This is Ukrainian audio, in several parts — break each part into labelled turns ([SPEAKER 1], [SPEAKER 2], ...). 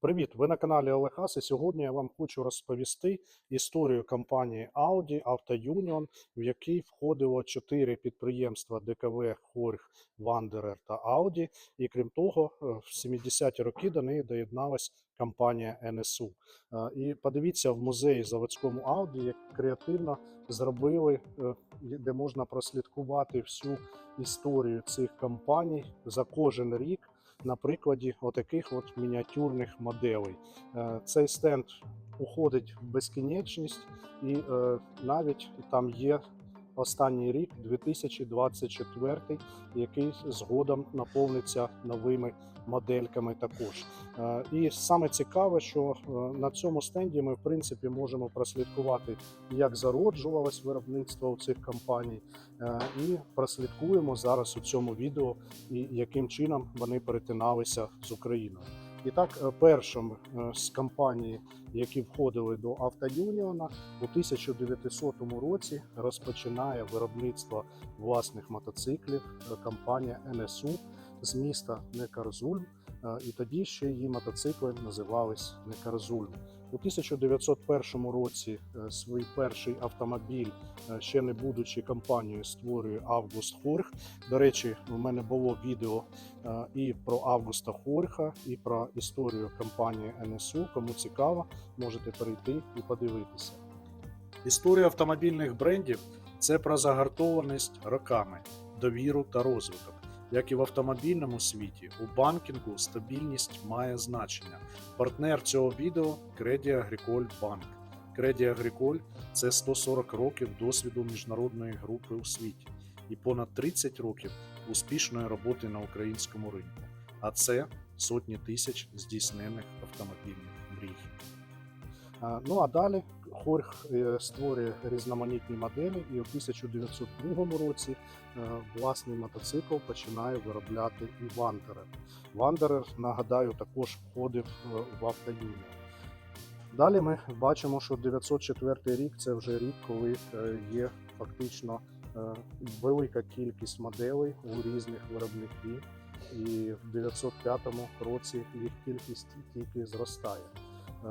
[SPEAKER 1] Привіт! Ви на каналі Олехас, і сьогодні я вам хочу розповісти історію компанії Audi Auto Union, в якій входило чотири підприємства ДКВ Хорг, Вандерер та Audi. І крім того, е, в 70-ті роки до неї доєдналась компанія NSU. Е, І подивіться в музеї заводському Audi, як креативно зробили, е, де можна прослідкувати всю історію цих компаній за кожен рік на прикладі отаких от мініатюрних моделей. Е, Цей стенд уходить в безкінечність, і е, навіть там є останній рік, 2024, який згодом наповниться новими модельками також. Е, І саме цікаве, що е, на цьому стенді ми в принципі можемо прослідкувати, як зароджувалось виробництво у цих компаній, е, і прослідкуємо зараз у цьому відео, і яким чином вони перетиналися з Україною. І так, е, першим е, з компаній, які входили до Автоюніона, у 1900 році розпочинає виробництво власних мотоциклів е, компанія НСУ з міста Некарзульм. Е, І тоді ще її мотоцикли називались Некарзульм. У 1901 році е, свій перший автомобіль, е, ще не будучи компанією, створює Август Хорг. До речі, у мене було відео е, і про Августа Хорха, і про історію компанії НСУ. Кому цікаво, можете перейти і подивитися. Історія автомобільних брендів це про загартованість роками, довіру та розвиток. Як і в автомобільному світі, у банкінгу стабільність має значення. Партнер цього відео Credit Agricole Bank. Credit Agricole – це 140 років досвіду міжнародної групи у світі і понад 30 років успішної роботи на українському ринку. А це сотні тисяч здійснених автомобільних мрій. Ну а далі Хорг е, створює різноманітні моделі, і у 1902 році е, власний мотоцикл починає виробляти і Вандерер. Вандерер, нагадаю, також входив е, в автоюніон. Далі ми бачимо, що 904 рік це вже рік, коли є фактично велика кількість моделей у різних виробників, і в 905 році їх кількість тільки зростає. Е,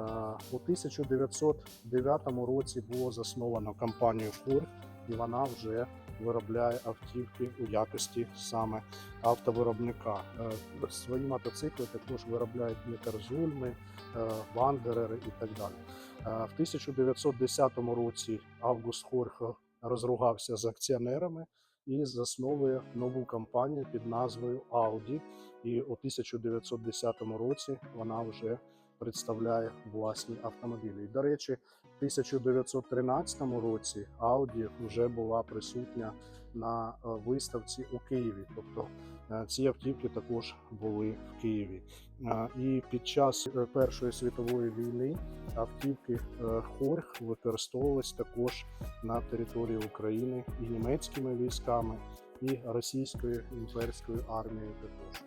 [SPEAKER 1] У 1909 році було засновано компанію Ford, і вона вже виробляє автівки у якості саме автовиробника. Е, Свої мотоцикли також виробляють Некарзульми, Вандерери і так далі. Е, В 1910 році Август Хорх розругався з акціонерами і засновує нову компанію під назвою Audi. І у 1910 році вона вже представляє власні автомобілі. І, до речі, в 1913 році Audi вже була присутня на е, виставці у Києві. Тобто е, ці автівки також були в Києві. Е, І під час е, Першої світової війни автівки е, Хорг використовувались також на території України і німецькими військами, і російською імперською армією також.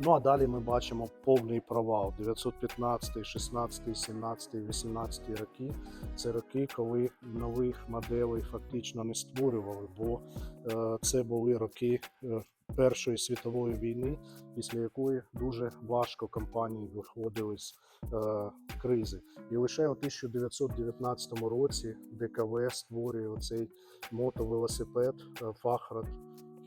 [SPEAKER 1] Ну а далі ми бачимо повний провал 915, 16, 17, 18 роки. Це роки, коли нових моделей фактично не створювали, бо е, це були роки е, Першої світової війни, після якої дуже важко компанії виходили з е, кризи. І лише у 1919 році ДКВ створює оцей мотовелосипед Фахрат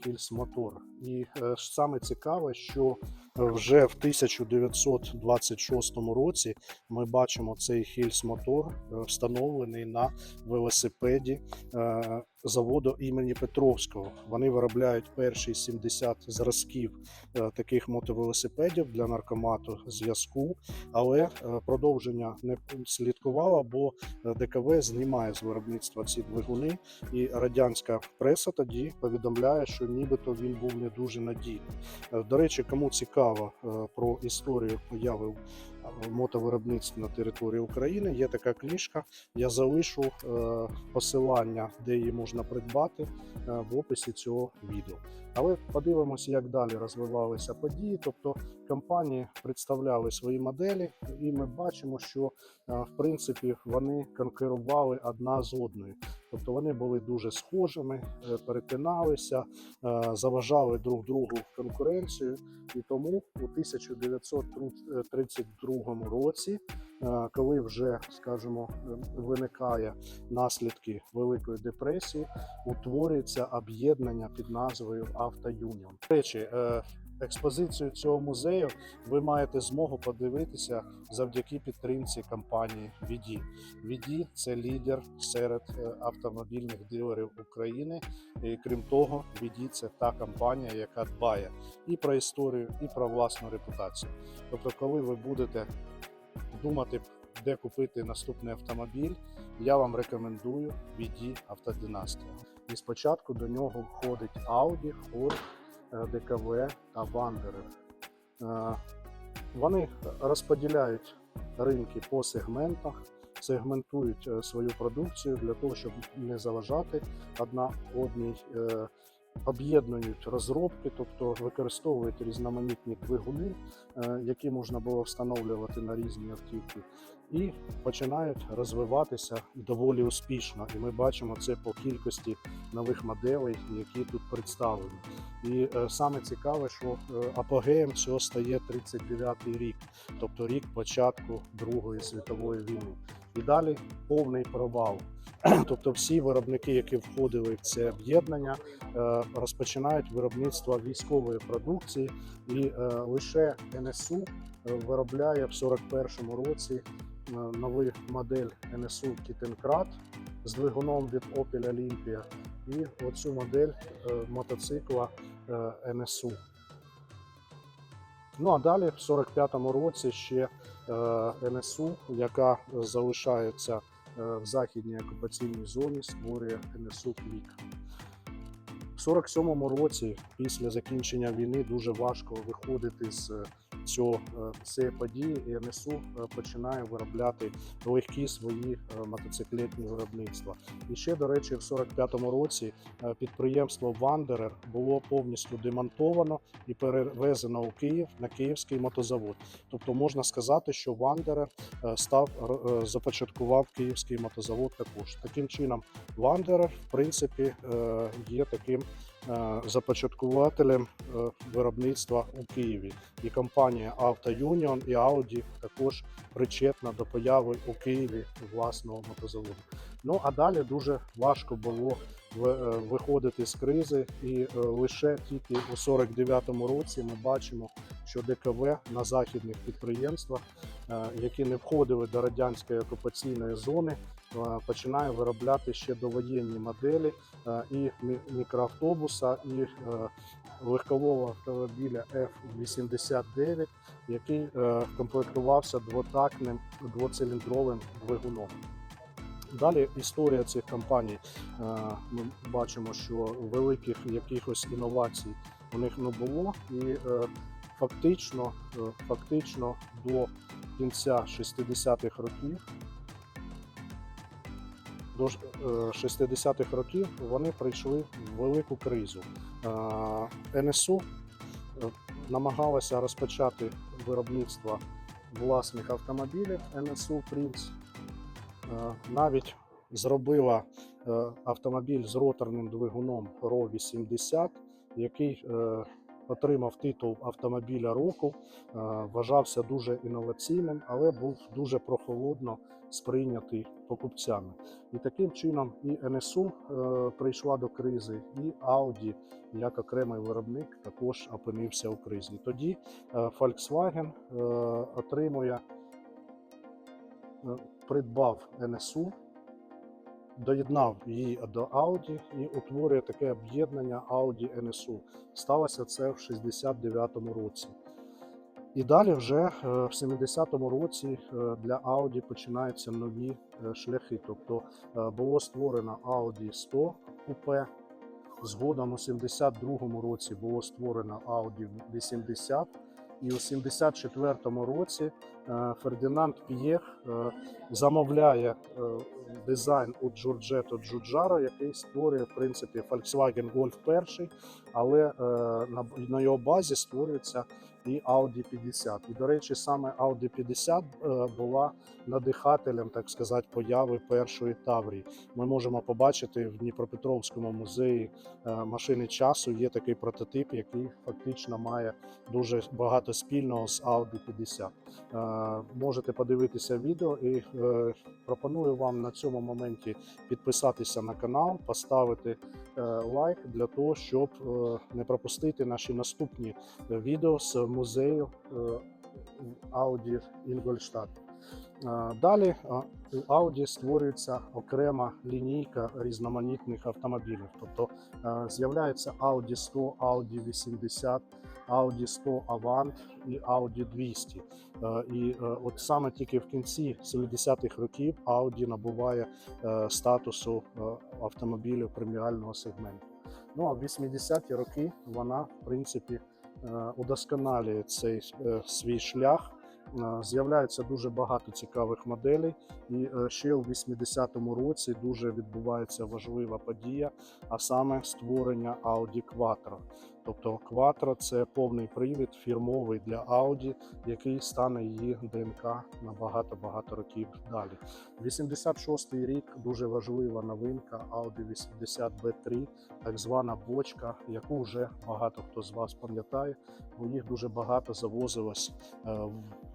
[SPEAKER 1] Хільс Мотор. І е, саме цікаве, що е, вже в 1926 році ми бачимо цей Хільс Мотор е, встановлений на велосипеді заводу імені Петровського. Вони виробляють перші 70 зразків таких мотовелосипедів для наркомату зв'язку, але продовження не слідкувало, бо ДКВ знімає з виробництва ці двигуни, і радянська преса тоді повідомляє, що нібито він був не дуже надійний. Е, До речі, кому цікаво е, про історію появи е, мотовиробництва на території України, є така книжка. Я залишу посилання, де її можна придбати в описі цього відео. Але подивимося, як далі розвивалися події. Тобто компанії представляли свої моделі, і ми бачимо, що в принципі вони конкурували одна з одною. Тобто вони були дуже схожими, е, перетиналися, е, заважали друг другу в конкуренцію. І тому у 1932 році, е, коли вже, скажімо, виникає наслідки Великої депресії, утворюється об'єднання під назвою Автоюніон. До речі, експозицію цього музею ви маєте змогу подивитися завдяки підтримці компанії VD. VD – це лідер серед е, автомобільних дилерів України. І крім того, VD – це та компанія, яка дбає і про історію, і про власну репутацію. Тобто, коли ви будете думати, де купити наступний автомобіль, я вам рекомендую VD Автодинастія. І спочатку до нього входить Audi, Ford, ДКВ та. Е, Вони розподіляють ринки по сегментах, сегментують е, свою продукцію для того, щоб не заважати одна одній. Об'єднують розробки, тобто використовують різноманітні двигуни, е, які можна було встановлювати на різні автівки, і починають розвиватися доволі успішно. І ми бачимо це по кількості нових моделей, які тут представлені. І е, саме цікаве, що е, апогеєм цього стає 39-й рік, тобто рік початку Другої світової війни. І далі повний провал. Тобто всі виробники, які входили в це об'єднання, е, розпочинають виробництво військової продукції, і е, лише НСУ е, виробляє в 41-му році нову модель НСУ Кітенкрат з двигуном від Opel Olympia і оцю модель мотоцикла НСУ. Ну а далі, в 45-му році, ще НСУ, яка залишається в західній окупаційній зоні, створює НСУ Клік. В 47-му році, після закінчення війни, дуже важко виходити з е, цього е, цієї події, НСУ е, починає виробляти легкі свої е, мотоциклетні виробництва. І ще, до речі, в 45-му році підприємство Вандерер було повністю демонтовано і перевезено у Київ на Київський мотозавод. Тобто можна сказати, що Вандерер став започаткував Київський мотозавод також. Таким чином, Вандерер, в принципі, є таким започаткувателем е, виробництва у Києві. І компанія Auto Union і Audi також причетна до появи у Києві власного мотозаводу. Ну а далі дуже важко було е, виходити з кризи, і е, лише тільки у 49-му році ми бачимо, що ДКВ на західних підприємствах, е, які не входили до радянської окупаційної зони, е, починає виробляти ще довоєнні моделі е, і мікроавтобуса, і е, легкового автомобіля F-89, який е, комплектувався двотактним двоциліндровим двигуном. Далі історія цих компаній. Е, Ми бачимо, що великих якихось інновацій у них не було, і е, фактично, е, фактично до кінця 60-х років. До е, 60-х років вони прийшли в велику кризу. НСУ намагалася розпочати виробництво власних автомобілів НСУ Принц. Е, Навіть зробила е, автомобіль з роторним двигуном ро 80 який е, отримав титул автомобіля року, вважався дуже інноваційним, але був дуже прохолодно сприйнятий покупцями. І таким чином і НСУ прийшла до кризи, і Audi як окремий виробник також опинився у кризі. Тоді Volkswagen отримує, придбав НСУ, доєднав її до Audi і утворює таке об'єднання Audi NSU. Сталося це в 69-му році. І далі вже е, в 70-му році е, для Audi починаються нові е, шляхи. Тобто е, було створено Audi 100 купе. Згодом у 72-му році було створено Audi 80. І у 74-му році е, Фердинанд П'єх е, замовляє е, дизайн у Джорджето Джуджаро, який створює в принципі Volkswagen Golf перший, але на його базі створюється і Audi 50. І, до речі, саме Audi 50 е, була надихателем, так сказати, появи першої Таврії. Ми можемо побачити в Дніпропетровському музеї е, машини часу. Є такий прототип, який фактично має дуже багато спільного з Audi 50. Е, Можете подивитися відео і пропоную вам на цьому моменті підписатися на канал, поставити лайк для того, щоб не пропустити наші наступні відео з музею е, Audi Ingolstadt. Е, Далі е, у Audi створюється окрема лінійка різноманітних автомобілів. Тобто з'являється Audi 100, Audi 80, Audi 100 Avant і Audi 200. Е, І от саме тільки в кінці 70-х років Audi набуває статусу автомобілів преміального сегменту. Ну а в 80-ті роки вона, в принципі, удосконалює цей е, свій шлях. Е, З'являється дуже багато цікавих моделей, і е, ще у 80-му році дуже відбувається важлива подія, а саме створення Audi Quattro. Тобто Quattro – це повний привід фірмовий для Audi, який стане її ДНК на багато-багато років далі. 86-й рік дуже важлива новинка Audi 80 B3, так звана бочка, яку вже багато хто з вас пам'ятає, бо їх дуже багато завозилось е,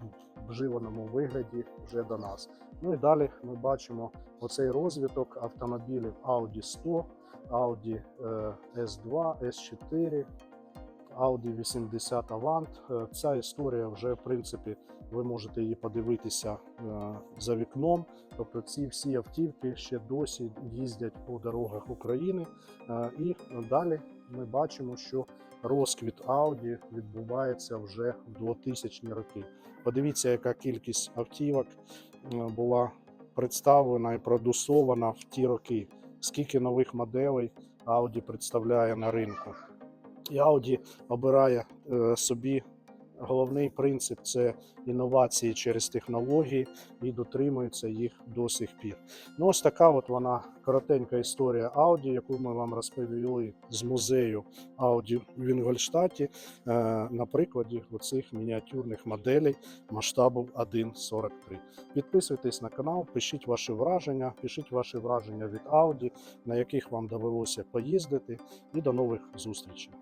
[SPEAKER 1] в вживаному вигляді вже до нас. Ну і далі ми бачимо оцей розвиток автомобілів Audi 100, Audi е, S2, S4, Audi 80 Avant. Е, Ця історія вже в принципі ви можете її подивитися е, за вікном. Тобто ці всі автівки ще досі їздять по дорогах України. Е, І далі ми бачимо, що розквіт Ауді відбувається вже в 2000-ні роки. Подивіться, яка кількість автівок е, була представлена і продусована в ті роки. Скільки нових моделей Audi представляє на ринку. І Audi обирає е, собі головний принцип це інновації через технології і дотримується їх до сих пір. Ну, ось така от вона коротенька історія Audi, яку ми вам розповіли з музею Audi в Інгольштаті е, на прикладі оцих мініатюрних моделей масштабу 1.43. Підписуйтесь на канал, пишіть ваші враження, пишіть ваші враження від Audi, на яких вам довелося поїздити, і до нових зустрічей.